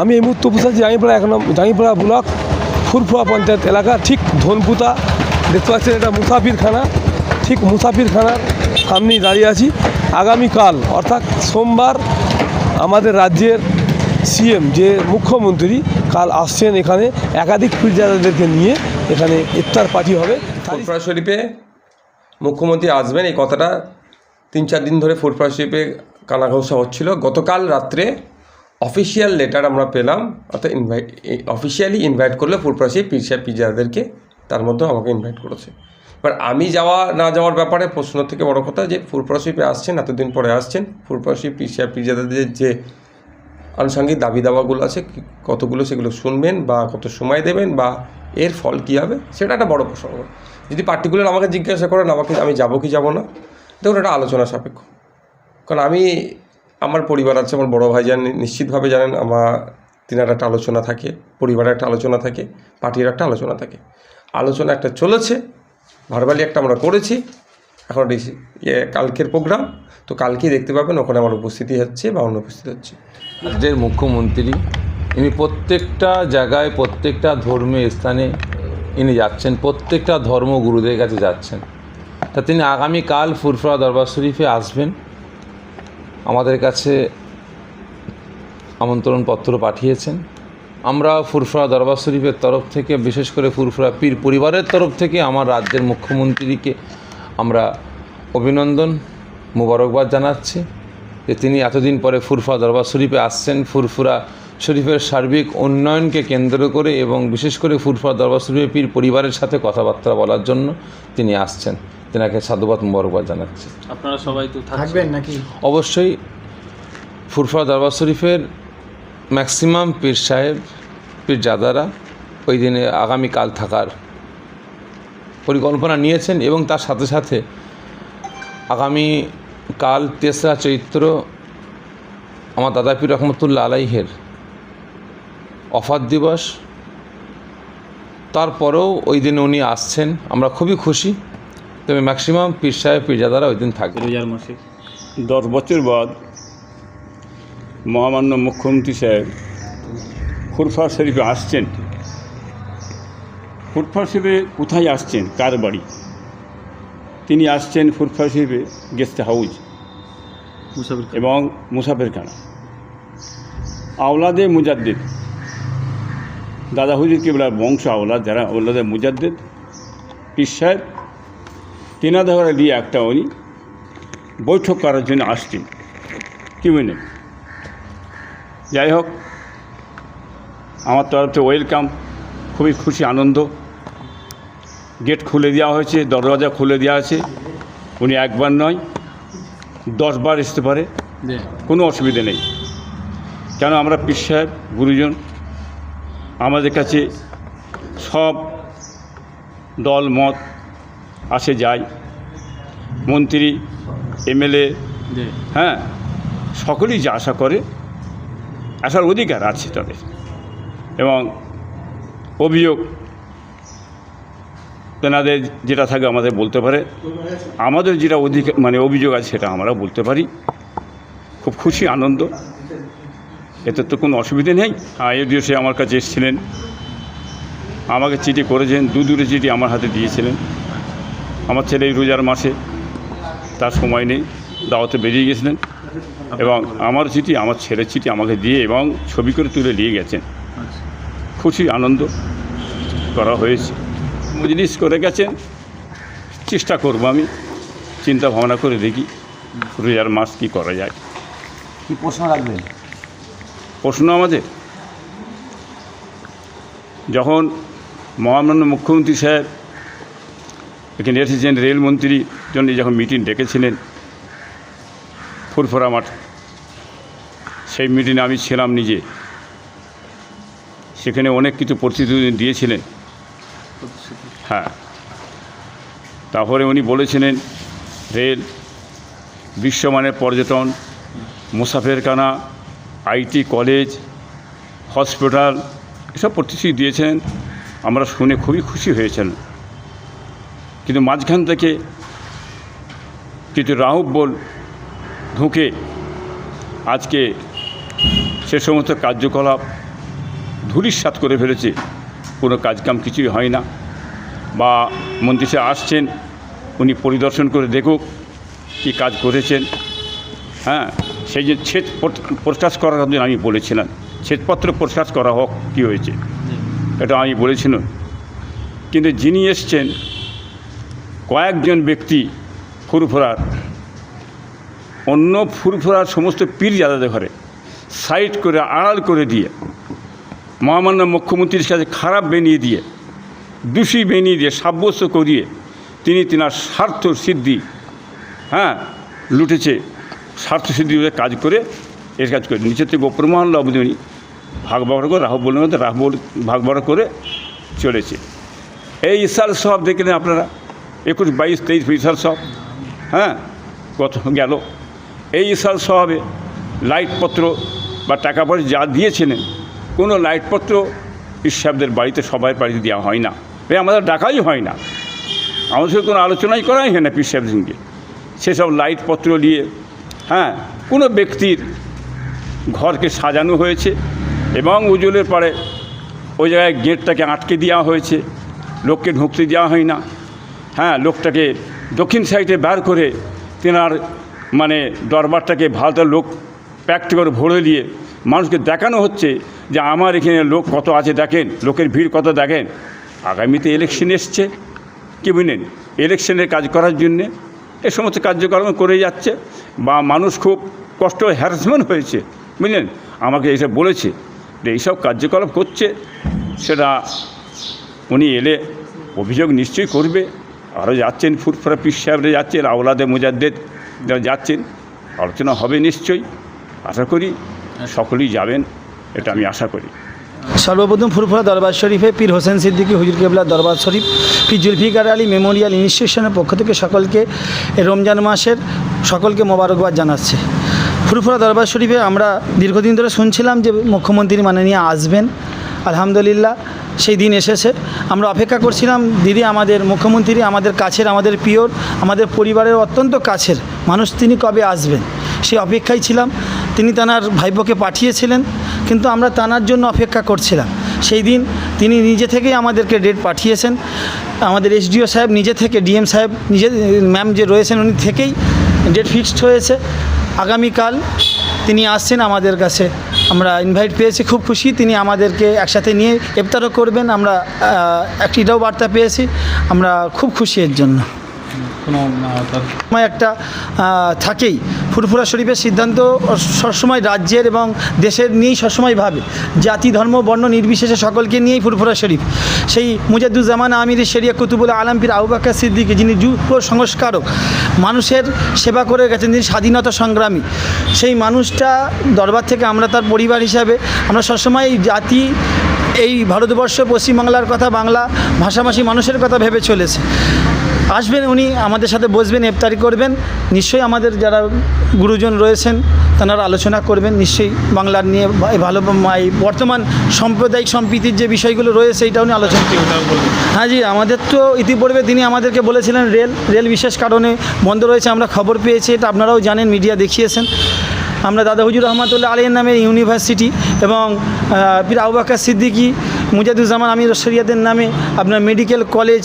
আমি এই মুহূর্তে আছি জাঙ্গিপাড়া এক নম্বর জাঙ্গিপাড়া ব্লক ফুরফুয়া পঞ্চায়েত এলাকা, ঠিক ধনপুতা। দেখতে পাচ্ছেন এটা মুসাফিরখানা। ঠিক মুসাফিরখানার সামনেই দাঁড়িয়ে আছি। আগামীকাল, অর্থাৎ সোমবার, আমাদের রাজ্যের সিএম যে মুখ্যমন্ত্রী কাল আসছেন এখানে, একাধিক পীরজাদাদেরকে নিয়ে এখানে ইফতার পার্টি হবে। ফুরফুরা শরীফে মুখ্যমন্ত্রী আসবেন, এই কথাটা তিন চার দিন ধরে ফুরফুরা শরীফে কানাঘোষা হচ্ছিল। গতকাল রাত্রে অফিসিয়াল লেটার আমরা পেলাম, অর্থাৎ ইনভাইট অফিসিয়ালি ইনভাইট করলে শরীফ পিজা, পিজাদেরকে তার মধ্যেও আমাকে ইনভাইট করেছে। এবার আমি যাওয়া, না যাওয়ার ব্যাপারে প্রশ্ন থেকে বড় কথা যে শরীফে আসছেন, এতদিন পরে আসছেন শরীফ পিজা পিজাদের যে আনুষঙ্গিক দাবি দাওয়াগুলো আছে কতগুলো সেগুলো শুনবেন বা কত সময় দেবেন বা এর ফল কী হবে, সেটা একটা বড় প্রসঙ্গ যদি পার্টিকুলার আমাকে জিজ্ঞাসা করেন, আমাকে, আমি যাব কি যাব না, দেখুন এটা আলোচনা সাপেক্ষ। কারণ আমি আমার পরিবার আছে, আমার বড় ভাই জানেন, নিশ্চিতভাবে জানেন আমার, তিনার একটা আলোচনা থাকে, পরিবারের একটা আলোচনা থাকে, পার্টির একটা আলোচনা থাকে। আলোচনা একটা চলেছে ভারবালি একটা আমরা করেছি, এখন ইয়ে কালকের প্রোগ্রাম, তো কালকেই দেখতে পাবেন, ওখানে আমার উপস্থিতি হচ্ছে বা অনুপস্থিত হচ্ছে। রাজ্যের মুখ্যমন্ত্রী, ইনি প্রত্যেকটা জায়গায়, প্রত্যেকটা ধর্মীয় স্থানে ইনি যাচ্ছেন, প্রত্যেকটা ধর্মগুরুদের কাছে যাচ্ছেন। তা তিনি আগামীকাল ফুরফুরা দরবার শরীফে আসবেন আমাদের কাছে আমন্ত্রণপত্র পাঠিয়েছেন। আমরা ফুরফুরা দরবার শরীফের তরফ থেকে, বিশেষ করে ফুরফুরা পীর পরিবারের তরফ থেকে, আমার রাজ্যের মুখ্যমন্ত্রীকে আমরা অভিনন্দন, মোবারকবাদ জানাচ্ছি যে তিনি এতদিন পরে ফুরফুরা দরবার শরীফে আসছেন। ফুরফুরা শরীফের সার্বিক উন্নয়নকে কেন্দ্র করে এবং বিশেষ করে ফুরফুরা দরবার শরীফের পীর পরিবারের সাথে কথাবার্তা বলার জন্য তিনি আসছেন। তেনাকে সাধুবাদ মোবারকবাদ জানাচ্ছি। আপনারা সবাই তো থাকবেন নাকি? অবশ্যই ফুরফুরা দরবার শরীফের ম্যাক্সিমাম পীর সাহেব পীর জাদারা ওই দিনে আগামীকাল থাকার পরিকল্পনা নিয়েছেন এবং তার সাথে সাথে আগামী কাল তেসরা চৈত্র আমার দাদা পীর রহমতুল্লাহ আলাইহের অফার দিবস। তারপরেও ওই দিনে উনি আসছেন আমরা খুবই খুশি। তবে ম্যাক্সিমাম পীর সাহেব পীরজাদারা ওই দিন থাকবে। রোজার মাসে দশ বছর বাদ মহামান্য মুখ্যমন্ত্রী সাহেব ফুরফা শরীফে আসছেন। ফুরফা শরীফে কোথায় আসছেন? কার বাড়ি? তিনি আসছেন ফুরফা শরীফে গেস্ট হাউস মুসাফির এবং মুসাফেরখানা আওলাদে মুজাদ্দিদ। দাদা হুজুর কেবলার বংশ আওলাদ যারা আওলাদে মুজাদ্দিদ। পীর সাহেব তেনাদের দিয়ে একটা উনি বৈঠক করার জন্য আসছেন। কি বুঝলেন যাই হোক আমার তরফ থেকে ওয়েলকাম খুবই খুশি আনন্দ। গেট খুলে দেওয়া হয়েছে দরওয়াজা খুলে দেওয়া আছে। উনি একবার নয় দশবার আসতে পারে। কোনো অসুবিধে নেই। কেন আমরা পীর সাহেব গুরুজন আমাদের কাছে সব দল মত আসে যায়। মন্ত্রী এমএলএ হ্যাঁ সকলেই যা আশা করে আসার অধিকার আছে তাদের। এবং অভিযোগ তেনাদের যেটা থাকে আমাদের বলতে পারে। আমাদের যেটা অধিকার মানে অভিযোগ আছে সেটা আমরা বলতে পারি। খুব খুশি আনন্দ। এতে তো কোনো অসুবিধে নেই। আয়োডিও সে আমার কাছে এসেছিলেন। আমাকে চিঠি করেছেন দু দূরে চিঠি আমার হাতে দিয়েছিলেন। আমার ছেলে এই রোজার মাসে তার সময় নেই দাওয়াতে বেরিয়ে গেছিলেন এবং আমার চিঠি আমার ছেলের চিঠি আমাকে দিয়ে এবং ছবি করে তুলে নিয়ে গেছেন। খুশি আনন্দ করা হয়েছে। মজলিস করে গেছেন চেষ্টা করব আমি চিন্তা ভাবনা করে দেখি রোজার মাস কী করা যায়। কি প্রশ্ন রাখবেন? প্রশ্ন আমাদের যখন মহামান্য মুখ্যমন্ত্রী সাহেব এখানে এসেছেন রেলমন্ত্রী জন্য যখন মিটিং ডেকেছিলেন, ফুরফুরা মাঠ, সেই মিটিংয়ে আমি ছিলাম নিজে। সেখানে অনেক কিছু প্রতিশ্রুতি দিয়েছিলেন। হ্যাঁ। তারপরে উনি বলেছিলেন, রেল বিশ্বমানের পর্যটন, মুসাফেরখানা আইটি কলেজ, হসপিটাল, এসব প্রতিশ্রুতি দিয়েছেন। আমরা শুনে খুবই খুশি হয়েছেন। কিন্তু মাঝখান থেকে কিছু রাহুব বল ঢুকে আজকে সে সমস্ত কার্যকলাপ ধূলিসাৎ করে ফেলেছে। কোনো কাজকাম কিছুই হয় না। বা মন্ত্রী সে আসছেন উনি পরিদর্শন করে দেখুক কী কাজ করেছেন। হ্যাঁ সেই যে ছেদ প্রকাশ করার জন্য আমি বলেছিলাম। ছেদপত্র প্রকাশ করা হোক কী হয়েছে? এটা আমি বলেছিলাম কিন্তু যিনি এসছেন কয়েকজন ব্যক্তি ফুরফুরার, অন্য ফুরফুরার সমস্ত পীর যাদের ঘরে সাইড করে, আড়াল করে দিয়ে, মহামান্য মুখ্যমন্ত্রীর কাছে খারাপ বেনিয়ে দিয়ে, দোষী বেনিয়ে দিয়ে, সাব্যস্ত করিয়ে তিনি তিনার স্বার্থ সিদ্ধি হ্যাঁ লুটেছে, স্বার্থ সিদ্ধি কাজ করে এর কাজ করে। নিচের থেকে গোপর মহল্লা অবধি ভাগ বাগড় করে রাহু বলবেন রাহ বল ভাগ বাড় করে চলেছে। এই ইসাল সব দেখলেন আপনারা। একুশ, বাইশ, তেইশ ইসাল সব হ্যাঁ? কত গেল? এই ইসাল সবে লাইটপত্র বা টাকা পয়সা যা দিয়েছিলেন কোনো লাইটপত্র ঈশ্বরদের বাড়িতে সবাই বাড়িতে দেওয়া হয় না। এ আমাদের ডাকাই হয় না। আমাদের সঙ্গে কোনো আলোচনাই করাই হয় না পীর সাহেব সঙ্গে। সেসব লাইটপত্র নিয়ে হ্যাঁ কোনো ব্যক্তির ঘরকে সাজানো হয়েছে এবং উজ্জ্বলের পরে ওই জায়গায় গেটটাকে আটকে দেওয়া হয়েছে। লোককে ঢুকতে দেওয়া হয় না। হ্যাঁ লোকটাকে দক্ষিণ সাইডে বার করে তেনার মানে দরবারটাকে ভালো লোক প্যাক্ট করে ভরে দিয়ে মানুষকে দেখানো হচ্ছে যে আমার এখানে লোক কত আছে দেখেন, লোকের ভিড় কত দেখেন। আগামীতে ইলেকশন এসছে, কি বুঝলেন? ইলেকশনের কাজ করার জন্যে এ সমস্ত কার্যক্রম করে যাচ্ছে বা মানুষ খুব কষ্ট হ্যারাসমেন্ট হয়েছে, বুঝলেন? আমাকে এসব বলেছে যে এইসব কার্যকলাপ করছে, সেটা উনি এলে অভিযোগ নিশ্চয়ই করবে। আরও যাচ্ছেন, ফুরফুরা পিস সাহেবরা যাচ্ছেন, আওলাদে মুজাদ্দেদ যাচ্ছেন। আলোচনা হবে নিশ্চয়ই। আশা করি সকলেই যাবেন, এটা আমি আশা করি। সর্বপ্রথম ফুরফুরা দরবার শরীফে পীর হোসেন সিদ্দিকী, হুজুর কেবলা দরবার শরীফ, পীর জুলফিকার আলী মেমোরিয়াল ইনস্টিটিউশনের পক্ষ থেকে সকলকে রমজান মাসের সকলকে মোবারকবাদ জানাচ্ছে। ফুরফুরা দরবার শরীফে আমরা দীর্ঘদিন ধরে শুনছিলাম যে মুখ্যমন্ত্রী মাননীয় আসবেন। আলহামদুলিল্লাহ সেই দিন এসেছে। আমরা অপেক্ষা করছিলাম, দিদি, আমাদের মুখ্যমন্ত্রী, আমাদের কাছের, আমাদের পিওর, আমাদের পরিবারের অত্যন্ত কাছের মানুষ, তিনি কবে আসবেন? সেই অপেক্ষায় ছিলাম। তিনি তানার ভাইপোকে পাঠিয়েছিলেন, কিন্তু আমরা তানার জন্য অপেক্ষা করছিলাম। সেই দিন তিনি নিজে থেকেই আমাদেরকে ডেট পাঠিয়েছেন। আমাদের এসডিও সাহেব নিজে থেকে, ডিএম সাহেব নিজে, ম্যাম যে রয়েছেন, উনি থেকেই ডেট ফিক্সড হয়েছে। আগামীকাল তিনি আসছেন আমাদের কাছে। আমরা ইনভাইট পেয়েছি খুব খুশি। তিনি আমাদেরকে একসাথে নিয়ে ইফতারও করবেন। আমরা আহ, একটি এটাও বার্তা পেয়েছি। আমরা খুব খুশি এর জন্য। সময় একটা থাকেই। ফুরফুরা শরীফের সিদ্ধান্ত সবসময় রাজ্যের এবং দেশের নিয়েই সবসময় ভাবে। জাতি ধর্ম বর্ণ নির্বিশেষে সকলকে নিয়েই ফুরফুরা শরীফ। সেই মুজাদুজ্জামান আমির শরিয়া কুতুবুল আলমপীর আউবাক্কা সিদ্দিকী যিনি যুব সংস্কারক মানুষের সেবা করে গেছেন, যিনি স্বাধীনতা সংগ্রামী। সেই মানুষটা দরবার থেকে আমরা তার পরিবার হিসাবে, আমরা সবসময় এই জাতি, এই ভারতবর্ষ, পশ্চিমবাংলার কথা, বাংলা ভাষাভাষী মানুষের কথা ভেবে চলেছে। আসবেন উনি, আমাদের সাথে বসবেন, ইফতারি করবেন। নিশ্চয়ই আমাদের যারা গুরুজন রয়েছেন তারা আলোচনা করবেন নিশ্চয়ই বাংলার নিয়ে ভালো এই বর্তমান সাম্প্রদায়িক সম্প্রীতির যে বিষয়গুলো রয়েছে এইটা নিয়ে আলোচনা হ্যাঁ জি আমাদের তো ইতিপূর্বে তিনি আমাদেরকে বলেছিলেন রেল রেল বিশেষ কারণে বন্ধ রয়েছে আমরা খবর পেয়েছি এটা আপনারাও জানেন মিডিয়া দেখিয়েছেন। আমরা দাদা হুজুর রহমতুল্লাহ আলীর নামে ইউনিভার্সিটি এবং পীর আউবাক্কা সিদ্দিকী মুজাদুজ্জামান আমির শরিয়াদের নামে আপনার মেডিকেল কলেজ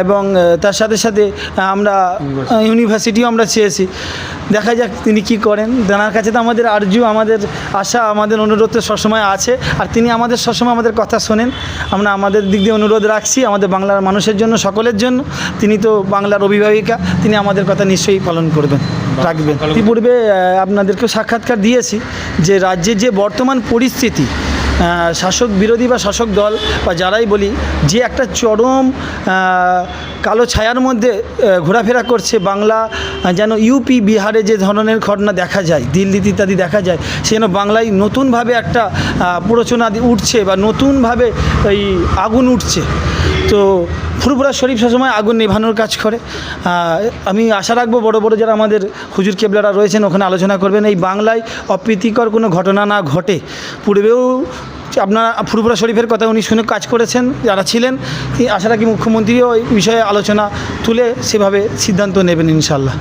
এবং তার সাথে সাথে আমরা ইউনিভার্সিটিও আমরা চেয়েছি। দেখা যাক তিনি কি করেন। তেনার কাছে তো আমাদের আরজু আমাদের আশা আমাদের অনুরোধ তো সবসময় আছে। আর তিনি আমাদের সবসময় আমাদের কথা শোনেন। আমরা আমাদের দিক দিয়ে অনুরোধ রাখছি আমাদের বাংলার মানুষের জন্য সকলের জন্য। তিনি তো বাংলার অভিভাবিকা তিনি আমাদের কথা নিশ্চয়ই পালন করবেন রাখবেন। ইতিপূর্বে আহ, আপনাদেরকেও সাক্ষাৎকার দিয়েছি যে রাজ্যের যে বর্তমান পরিস্থিতি শাসক বিরোধী বা শাসক দল বা যারাই বলি, যে একটা চরম কালো ছায়ার মধ্যে ঘোরাফেরা করছে বাংলা যেন ইউপি বিহারে যে ধরনের ঘটনা দেখা যায়, দিল্লিতে ইত্যাদি দেখা যায়, সে যেন বাংলায় নতুনভাবে একটা প্রচনা উঠছে বা নতুনভাবে এই আগুন উঠছে। তো ফুরপুরা শরীফ সবসময় আগুন নেভানোর কাজ করে। আমি আশা রাখব বড় বড় যারা আমাদের হুজুর কেবলারা রয়েছেন, ওখানে আলোচনা করবেন। এই বাংলায় অপ্রীতিকর কোনো ঘটনা না ঘটে। পূর্বেও আপনারা ফুরপুরা শরীফের কথা উনি শুনে কাজ করেছেন, যারা ছিলেন, আশা রাখি মুখ্যমন্ত্রীও এই বিষয়ে আলোচনা তুলে সেভাবে সিদ্ধান্ত নেবেন ইনশাল্লাহ